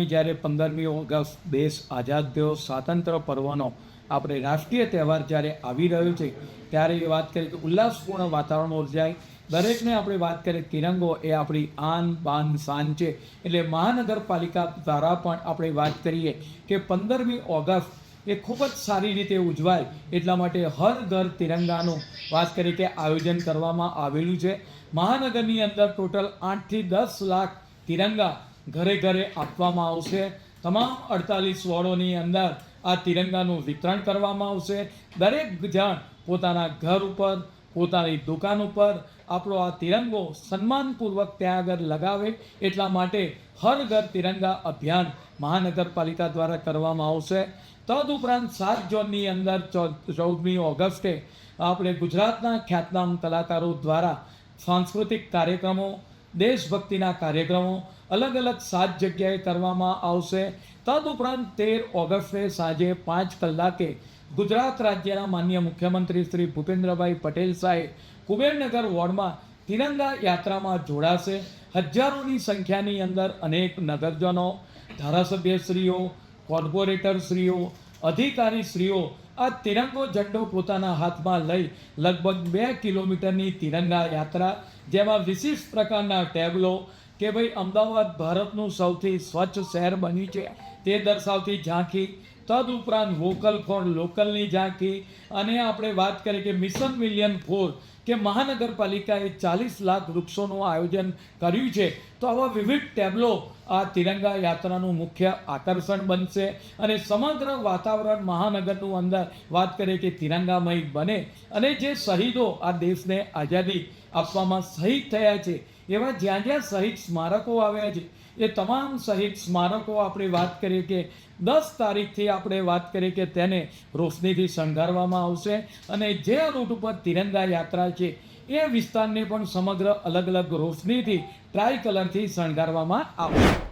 જ્યારે પંદરમી ઓગસ્ટ દેશ આઝાદ થયો, સ્વાતંત્ર્ય પર્વનો આપણે રાષ્ટ્રીય તહેવાર જ્યારે આવી રહ્યો છે, ત્યારે એ વાત કરીએ કે ઉલ્લાસપૂર્ણ વાતાવરણ ઉર્જાય. દરેકને આપણે વાત કરીએ, તિરંગો એ આપણી આન, બાન શાન છે. એટલે મહાનગરપાલિકા દ્વારા પણ આપણે વાત કરીએ કે પંદરમી ઓગસ્ટ એ ખૂબ જ સારી રીતે ઉજવાય, એટલા માટે હર ઘર તિરંગાનું વાત કરીએ કે આયોજન કરવામાં આવેલું છે. મહાનગરની અંદર ટોટલ આઠથી દસ લાખ તિરંગા ઘરે ઘરે આપવામાં આવશે. તમામ અડતાલીસ વોર્ડોની અંદર આ તિરંગાનું વિતરણ કરવામાં આવશે. દરેક જણ પોતાના ઘર ઉપર, પોતાની દુકાન ઉપર આપણો આ તિરંગો સન્માનપૂર્વક ત્યાં આગળ લગાવે. એટલા માટે હર ઘર તિરંગા અભિયાન મહાનગરપાલિકા દ્વારા કરવામાં આવશે. તદુપરાંત સાત જૂનની અંદર ચૌદમી ઓગસ્ટે આપણે ગુજરાતના ખ્યાતનામ કલાકારો દ્વારા સાંસ્કૃતિક કાર્યક્રમો દેશભક્તિના કાર્યક્રમો અલગ અલગ સાત જગ્યાએ કરવામાં આવશે. તદુપરાંત તેર ઓગસ્ટે સાંજે પાંચ કલાકે ગુજરાત રાજ્યના માન્ય મુખ્યમંત્રી શ્રી ભૂપેન્દ્રભાઈ પટેલ સાહેબ કુબેરનગર વોર્ડમાં તિરંગા યાત્રામાં જોડાશે. હજારોની સંખ્યાની અંદર અનેક નગરજનો, ધારાસભ્યશ્રીઓ, કોર્પોરેટરશ્રીઓ, અધિકારીશ્રીઓ આ તિરંગો ઝંડો પોતાના હાથમાં લઈ લગભગ બે કિલોમીટરની તિરંગા યાત્રા, જેમાં વિશિષ્ટ પ્રકારના ટેબલો કે ભાઈ અમદાવાદ ભારતનું સૌથી સ્વચ્છ શહેર બન્યું છે, તે દર્શાવતી ઝાંખી તદુપરાંત વોકલ ફોર લોકલની ઝાંખી. અને આપણે વાત કરીએ કે મિશન મિલિયન ફોર કે મહાનગરપાલિકાએ ચાલીસ લાખ વૃક્ષોનું આયોજન કર્યું છે. તો આવા વિવિધ ટેબલો આ તિરંગા યાત્રાનું મુખ્ય આકર્ષણ બનશે. અને સમગ્ર વાતાવરણ મહાનગરનું અંદર વાત કરીએ કે તિરંગામય બને. અને જે શહીદો આ દેશને આઝાદી આપવામાં શહીદ થયા છે એવા જ્યાં જ્યાં શહીદ સ્મારકો આવ્યા છે, એ તમામ શહીદ સ્મારકો આપણે વાત કરીએ કે દસ તારીખથી આપણે વાત કરીએ કે તેને રોશનીથી શણગારવામાં આવશે અને જે રૂટ ઉપર તિરંગા યાત્રા છે, એ વિસ્તારને પણ સમગ્ર અલગ અલગ રોશનીથી ટ્રાય કલરથી શણગારવામાં આવશે.